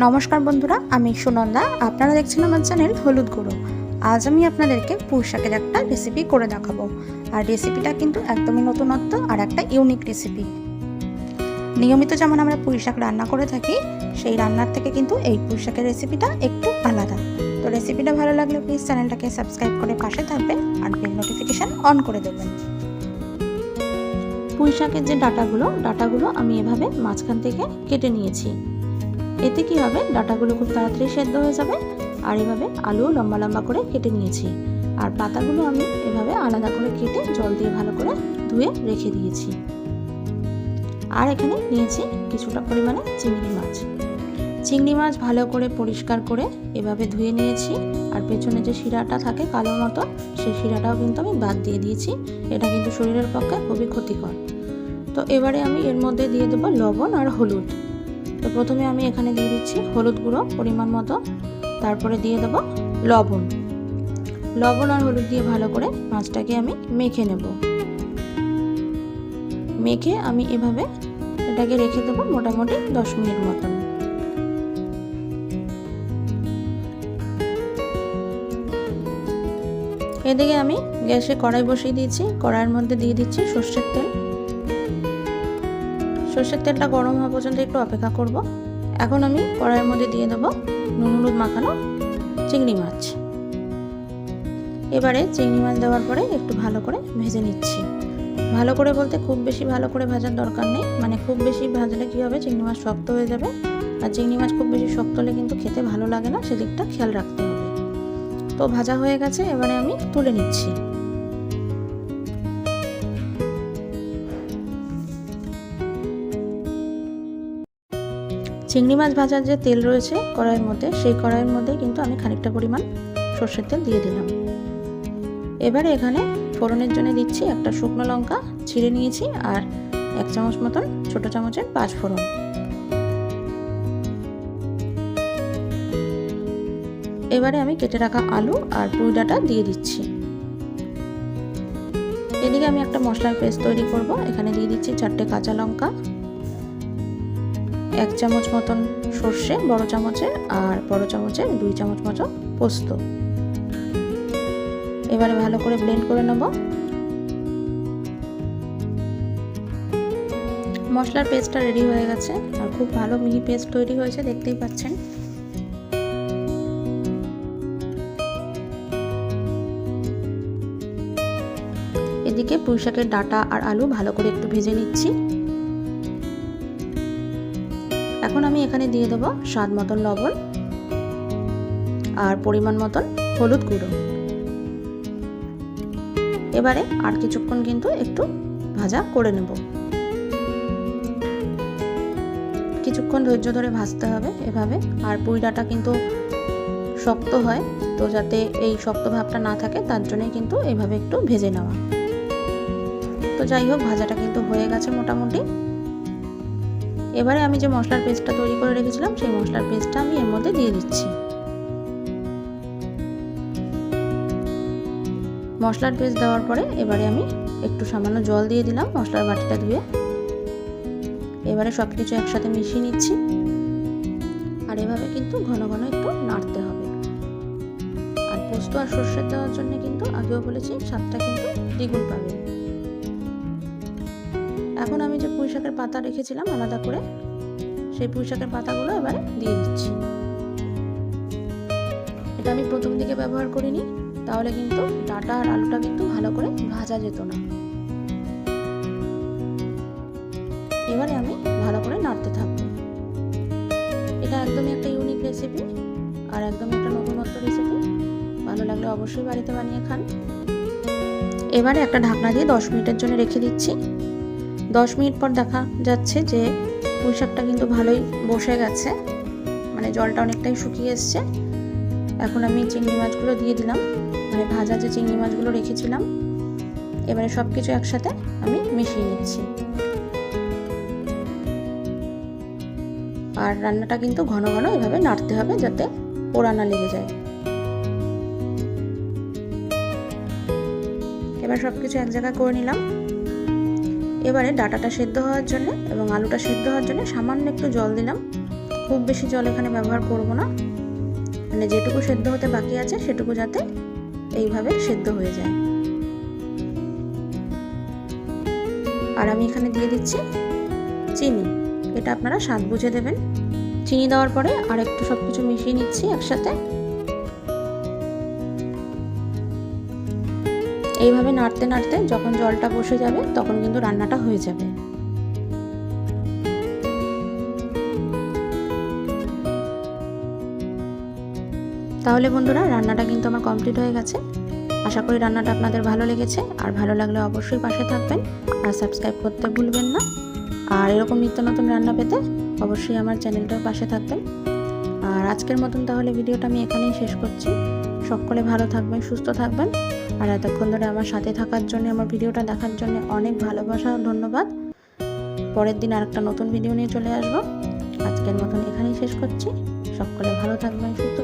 নমস্কার বন্ধুরা, আমি সুনন্দা। আপনারা দেখছেন আমার চ্যানেল হলুদ গুঁড়ো। আজ আমি আপনাদেরকে পুঁই শাকের একটা রেসিপি করে দেখাবো। আর রেসিপিটা কিন্তু একদমই নতুনত্ব আর একটা ইউনিক রেসিপি নিয়মিত যেমন আমরা পুঁই শাক রান্না করে থাকি, সেই রান্নার থেকে কিন্তু এই পুঁই শাকের রেসিপিটা একটু আলাদা। তো রেসিপিটা ভালো লাগলে প্লিজ চ্যানেলটাকে সাবস্ক্রাইব করে পাশে থাকবেন আর বেল নোটিফিকেশান অন করে দেবেন। পুঁই শাকের যে ডাটাগুলো ডাটাগুলো আমি এভাবে মাঝখান থেকে কেটে নিয়েছি। এতে কি হবে? ডাটাগুলো খুব তাড়াতাড়ি সেদ্ধ হয়ে যাবে। আর এভাবে আলুও লম্বা লম্বা করে কেটে নিয়েছি। আর পাতাগুলো আমি এভাবে আলাদা করে কেটে জল দিয়ে ভালো করে ধুয়ে রেখে দিয়েছি। আর এখানে নিয়েছি কিছুটা পরিমাণে চিংড়ি মাছ। চিংড়ি মাছ ভালো করে পরিষ্কার করে এভাবে ধুয়ে নিয়েছি। আর পেছনে যে শিরাটা থাকে কালো মতো, সেই শিরাটাও কিন্তু আমি বাদ দিয়ে দিয়েছি। এটা কিন্তু শরীরের পক্ষে খুবই ক্ষতিকর। তো এবারে আমি এর মধ্যে দিয়ে দেবো লবণ আর হলুদ। তো প্রথমে আমি এখানে দিয়ে দিচ্ছি হলুদ গুঁড়ো পরিমাণ মতো। তারপরে দিয়ে দেবো লবণ। লবণ আর হলুদ দিয়ে ভালো করে মাছটাকে আমি মেখে নেব। মেখে আমি এভাবে এটাকে রেখে দেবো মোটামুটি দশ মিনিট মতন। এদিকে আমি গ্যাসে কড়াই বসিয়ে দিয়েছি। কড়াইয়ের মধ্যে দিয়ে দিচ্ছি সর্ষের তেল। সর্ষের তেলটা গরম হওয়া পর্যন্ত একটু অপেক্ষা করব। এখন আমি কড়াইয়ের মধ্যে দিয়ে দেবো নুন, হলুদ মাখানো চিংড়ি মাছ। এবারে চিংড়ি মাছ দেওয়ার পরে একটু ভালো করে ভেজে নিচ্ছি। ভালো করে বলতে খুব বেশি ভালো করে ভাজার দরকার নেই। মানে খুব বেশি ভাজলে কী হবে? চিংড়ি মাছ শক্ত হয়ে যাবে। আর চিংড়ি মাছ খুব বেশি শক্ত হলে কিন্তু খেতে ভালো লাগে না, সেদিকটা খেয়াল রাখতে হবে। তো ভাজা হয়ে গেছে, এবারে আমি তুলে নিচ্ছি। চিংড়ি মাছ ভাজার যে তেল রয়েছে কড়াইয়ের মধ্যে, সেই কড়াইয়ের মধ্যে কিন্তু আমি খানিকটা পরিমাণ সর্ষের তেল দিয়ে দিলাম। এবারে এখানে ফোড়নের জন্য দিচ্ছি একটা শুকনো লঙ্কা, ছিঁড়ে নিয়েছি আর এক চামচ মতন ছোট চামচের পাঁচ ফোড়ন। এবারে আমি কেটে রাখা আলু আর পুঁই ডাঁটা দিয়ে দিচ্ছি। এদিকে আমি একটা মশলার পেস্ট তৈরি করব। এখানে দিয়ে দিচ্ছি চারটে কাঁচা লঙ্কা এক চামচ মতন সর্ষে, বড় চামচের আর বড় চামচের দুই চামচ মতো পোস্ত। এবারে ভালো করে ব্লেন্ড করে নেব। মশলার পেস্টটা রেডি হয়ে গেছে, আর খুব ভালো মিহি পেস্ট তৈরি হয়েছে, দেখতেই পাচ্ছেন। এদিকে পুঁইশাকের ডাটা আর আলু ভালো করে একটু ভেজে নিচ্ছি। এখন আমি এখানে দিয়ে দেবো স্বাদ মতন লবণ আর পরিমাণ মতন হলুদ গুঁড়ো। এবারে আর কিছুক্ষণ কিন্তু একটু ভাজা করে নেব। কিছুক্ষণ ধৈর্য ধরে ভাজতে হবে এভাবে। আর পুঁই ডাঁটা কিন্তু শক্ত হয়, তো যাতে এই শক্ত ভাবটা না থাকে, তার জন্যই কিন্তু এভাবে একটু ভেজে নেওয়া। তো যাই হোক, ভাজাটা কিন্তু হয়ে গেছে মোটামুটি। এবারে আমি যে মশলার পেস্টটা তৈরি করে রেখেছিলাম, সেই মশলার পেস্টটা আমি এর মধ্যে দিয়ে দিচ্ছি। মশলার পেস্ট দেওয়ার পরে এবারে আমি একটু সামান্য জল দিয়ে দিলাম মশলার বাটিটা ধুয়ে। এবারে সব কিছু একসাথে মিশিয়ে নিচ্ছি। আর এভাবে কিন্তু ঘন ঘন একটু নাড়তে হবে। আর পোস্ত আর সর্ষের দেওয়ার জন্য কিন্তু আগেও বলেছি, স্বাদটা কিন্তু দ্বিগুণ পাবে। এখন আমি যে পুঁই শাকের পাতা রেখেছিলাম আলাদা করে, সেই পুঁই শাকের পাতাগুলো এবারে দিয়ে দিচ্ছি। এটা আমি প্রথম দিকে ব্যবহার করিনি, তাহলে কিন্তু ডাটা আর আলুটা কিন্তু ভালো করে ভাজা যেত না। এবারে আমি ভালো করে নাড়তে থাকব। এটা একদমই একটা ইউনিক রেসিপি আর একদমই একটা নতুনত্ব রেসিপি ভালো লাগলে অবশ্যই বাড়িতে বানিয়ে খান। এবারে একটা ঢাকনা দিয়ে দশ মিনিটের জন্য রেখে দিচ্ছি। দশ মিনিট পর দেখা যাচ্ছে যে পুঁই শাকটা কিন্তু ভালোই বসে গেছে। মানে জলটা অনেকটাই শুকিয়ে এসছে। এখন আমি চিংড়ি মাছগুলো দিয়ে দিলাম। মানে ভাজা যে চিংড়ি মাছগুলো রেখেছিলাম, এবারে সব কিছু একসাথে আমি মিশিয়ে নিচ্ছি। আর রান্নাটা কিন্তু ঘন ঘন এভাবে নাড়তে হবে যাতে পোড়া না লেগে যায়। এবার সব কিছু এক জায়গায় করে নিলাম। এবারে ডাটাটা সেদ্ধ হওয়ার জন্য এবং আলুটা সেদ্ধ হওয়ার জন্য সামান্য একটু জল দিলাম। খুব বেশি জল এখানে ব্যবহার করব না। মানে যেটুকু সেদ্ধ হতে বাকি আছে, সেটুকু যাতে এইভাবে সেদ্ধ হয়ে যায়। আর আমি এখানে দিয়ে দিচ্ছি চিনি। এটা আপনারা স্বাদ বুঝে দেবেন। চিনি দেওয়ার পরে আর একটু সব কিছু মিশিয়ে নিচ্ছি একসাথে। এইভাবে নাড়তে নাড়তে যখন জলটা বসে যাবে, তখন কিন্তু রান্নাটা হয়ে যাবে। তাহলে বন্ধুরা, রান্নাটা কিন্তু আমার কমপ্লিট হয়ে গেছে। আশা করি রান্নাটা আপনাদের ভালো লেগেছে। আর ভালো লাগলে অবশ্যই পাশে থাকবেন। আর সাবস্ক্রাইব করতে ভুলবেন না। আর এরকম নিত্য নতুন রান্না পেতে অবশ্যই আমার চ্যানেলটার পাশে থাকবেন। আর আজকের মতন তাহলে ভিডিওটা আমি এখানেই শেষ করছি। সকলে ভালো থাকবেন, সুস্থ থাকবেন। আর এতক্ষণ ধরে আমার সাথে থাকার জন্য, আমার ভিডিওটা দেখার জন্য অনেক ভালোবাসা ধন্যবাদ। পরের দিন আর একটা নতুন ভিডিও নিয়ে চলে আসব। আজকের মতন এখানেই শেষ করছি। সকলে ভালো থাকবেন, সুস্থ